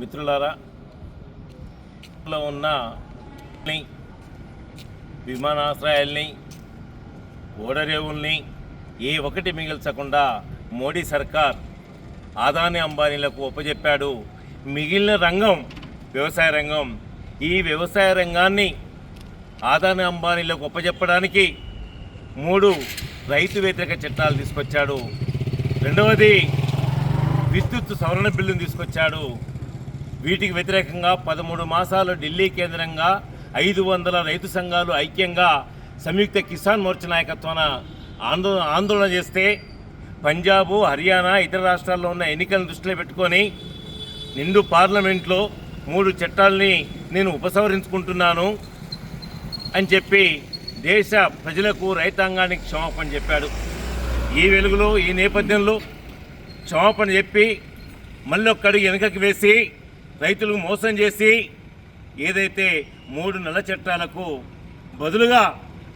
మిత్రులారా ఉన్న విమానాశ్రయాల్ని ఓడరేవుల్ని ఏ ఒకటి మిగిల్చకుండా మోడీ సర్కార్ ఆదాని అంబానీలకు ఒప్పజెప్పాడు. మిగిలిన రంగం వ్యవసాయ రంగం ఈ వ్యవసాయ రంగాన్ని ఆదాని అంబానీలకు ఒప్పజెప్పడానికి మూడు రైతు వ్యతిరేక చట్టాలు తీసుకొచ్చాడు. రెండవది విద్యుత్ సవరణ బిల్లును తీసుకొచ్చాడు. వీటికి వ్యతిరేకంగా పదమూడు మాసాలు ఢిల్లీ కేంద్రంగా ఐదు వందల రైతు సంఘాలు ఐక్యంగా సంయుక్త కిసాన్ మోర్చా నాయకత్వాన ఆందోళన ఆందోళన చేస్తే పంజాబు హర్యానా ఇతర రాష్ట్రాల్లో ఉన్న ఎన్నికలను దృష్టిలో పెట్టుకొని నిండు పార్లమెంట్లో మూడు చట్టాలని నేను ఉపసంహరించుకుంటున్నాను అని చెప్పి దేశ ప్రజలకు రైతాంగానికి క్షమాపణ చెప్పాడు. ఈ వెలుగులో ఈ నేపథ్యంలో క్షమాపణ చెప్పి మళ్ళీ ఒక్కడికి వెనుకకి వేసి రైతులు మోసం చేసి ఏదైతే మూడు నెల చట్టాలకు బదులుగా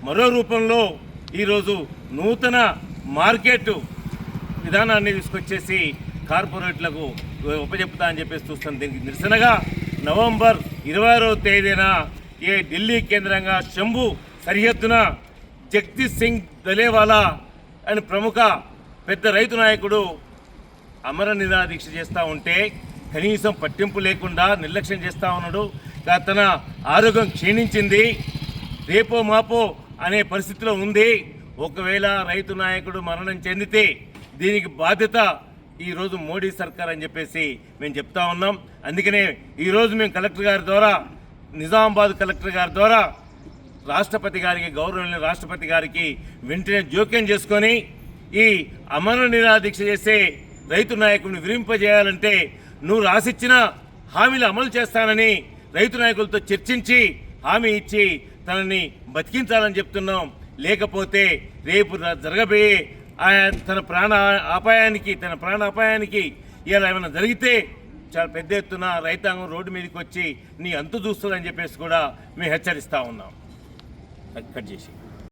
మరో రూపంలో ఈరోజు నూతన మార్కెట్ విధానాన్ని తీసుకొచ్చేసి కార్పొరేట్లకు ఉపజెప్తా అని చెప్పేసి చూస్తాం. దీనికి నిరసనగా నవంబర్ ఇరవై తేదీన ఏ ఢిల్లీ కేంద్రంగా శంభు సరిహద్దున జగదీష్ సింగ్ దలేవాలా అని ప్రముఖ పెద్ద రైతు నాయకుడు అమర నిరాదీక్ష చేస్తూ ఉంటే కనీసం పట్టింపు లేకుండా నిర్లక్ష్యం చేస్తూ ఉన్నాడు. తన ఆరోగ్యం క్షీణించింది. రేపో మాపో అనే పరిస్థితిలో ఉంది. ఒకవేళ రైతు నాయకుడు మరణం చెందితే దీనికి బాధ్యత ఈరోజు మోడీ సర్కార్ అని చెప్పేసి మేము చెప్తా ఉన్నాం. అందుకనే ఈరోజు మేము కలెక్టర్ గారి ద్వారా నిజామాబాద్ కలెక్టర్ గారి ద్వారా రాష్ట్రపతి గారికి గౌరవనీయ రాష్ట్రపతి గారికి వెంటనే జోక్యం చేసుకొని ఈ అమర నిరాదీక్ష చేసే రైతు నాయకుడిని విరింపజేయాలంటే నువ్వు రాసిచ్చిన హామీలు అమలు చేస్తానని రైతు నాయకులతో చర్చించి హామీ ఇచ్చి తనని బతికించాలని చెప్తున్నాం. లేకపోతే రేపు జరగబోయే ఆయన తన ప్రాణ అపాయానికి తన ప్రాణ అపాయానికి ఇలా ఏమైనా జరిగితే చాలా పెద్ద ఎత్తున రైతాంగం రోడ్డు మీదకి వచ్చి నీ అంతు చూస్తుందని చెప్పేసి కూడా మేము హెచ్చరిస్తూ ఉన్నాం. కట్ చేసి